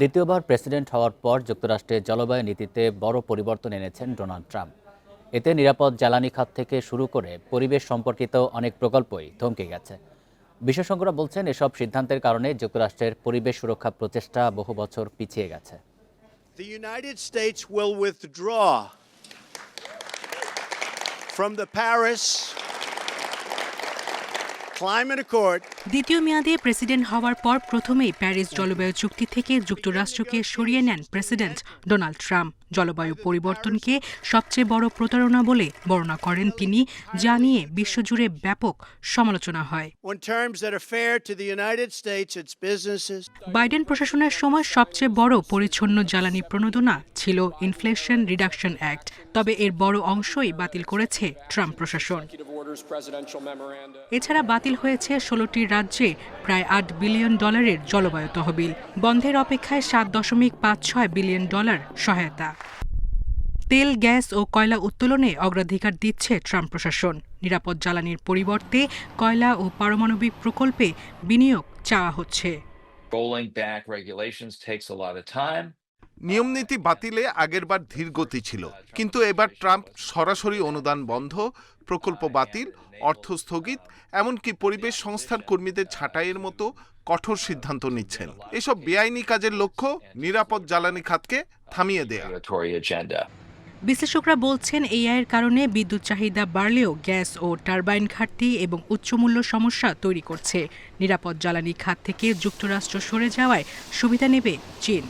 দ্বিতীয়বার প্রেসিডেন্ট হওয়ার পর যুক্তরাষ্ট্রের জলবায়ু নীতিতে বড় পরিবর্তন এনেছেন ডোনাল্ড ট্রাম্প। এতে নিরাপদ জ্বালানি খাত থেকে শুরু করে পরিবেশ সম্পর্কিত অনেক প্রকল্পই থমকে গেছে। বিশেষজ্ঞরা বলছেন এসব সিদ্ধান্তের কারণে যুক্তরাষ্ট্রের পরিবেশ সুরক্ষা প্রচেষ্টা বহু বছর পিছিয়ে গেছে। The United States will withdraw from the Paris দ্বিতীয় মেয়াদে প্রেসিডেন্ট হওয়ার পর প্রথমেই প্যারিস জলবায়ু চুক্তি থেকে যুক্তরাষ্ট্রকে সরিয়ে নেন প্রেসিডেন্ট ডোনাল্ড ট্রাম্প। জলবায়ু পরিবর্তনকে সবচেয়ে বড় প্রতারণা বলে বর্ণনা করেন তিনি যা নিয়ে বিশ্বজুড়ে ব্যাপক সমালোচনা হয়। বাইডেন প্রশাসনের সময় সবচেয়ে বড় পরিচ্ছন্ন জ্বালানি প্রণোদনা ছিল ইনফ্লেশন রিডাকশন অ্যাক্ট তবে এর বড় অংশই বাতিল করেছে ট্রাম্প প্রশাসন। এছাড়া বাতিল হয়েছে ষোলোটি রাজ্যে প্রায় আট বিলিয়ন ডলারের জলবায়ু তহবিল। বন্ধের অপেক্ষায় সাত দশমিক পাঁচ ছয় বিলিয়ন ডলার সহায়তা। তেল গ্যাস ও কয়লা উত্তোলনে অগ্রাধিকার দিচ্ছে ট্রাম্প প্রশাসন। নিরাপদ জ্বালানির পরিবর্তে কয়লা ও পারমাণবিক প্রকল্পে বিনিয়োগ চাওয়া হচ্ছে। Rolling back regulations takes a lot of time. নিয়মনীতি বাতিলে আগেরবার ধীর গতি ছিল। কিন্তু এবার ট্রাম্প সরাসরি অনুদান বন্ধ প্রকল্প বাতিল অর্থ স্থগিত এমনকি পরিবেশ সংস্থার কর্মীদের ছাঁটাইয়ের মতো কঠোর সিদ্ধান্ত নিচ্ছেন। এসব বেআইনি কাজের লক্ষ্য নিরাপদ জ্বালানি খাতকে থামিয়ে দেয়া. বিশ্লেষকরা বলছেন এই আয়ের কারণে বিদ্যুৎ চাহিদা বাড়লেও গ্যাস ও টারবাইন ঘাটতি এবং উচ্চমূল্য সমস্যা তৈরি করছে। নিরাপদ জ্বালানি খাত থেকে যুক্তরাষ্ট্র সরে যাওয়ায় সুবিধা নেবে চীন।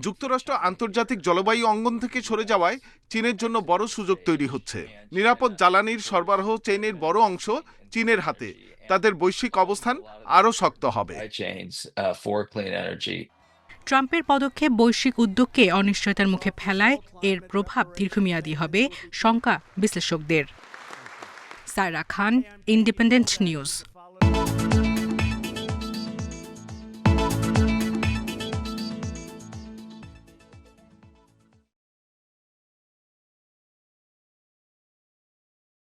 যুক্তরাষ্ট্র আন্তর্জাতিক জলবায়ু অঙ্গন থেকে সরে যাওয়ায় চীনের জন্য বড় সুযোগ তৈরি হচ্ছে। নিরাপদ জ্বালানির সরবরাহ চেইনের বড় অংশ চীনের হাতে। তাদের বৈশ্বিক অবস্থান আরও শক্ত হবে. ট্রাম্পের পদক্ষেপ বৈশ্বিক উদ্যোগকে অনিশ্চয়তার মুখে ফেলায় এর প্রভাব দীর্ঘমেয়াদী হবে শঙ্কা বিশ্লেষকদের। সায়রা খান ইন্ডিপেন্ডেন্ট নিউজ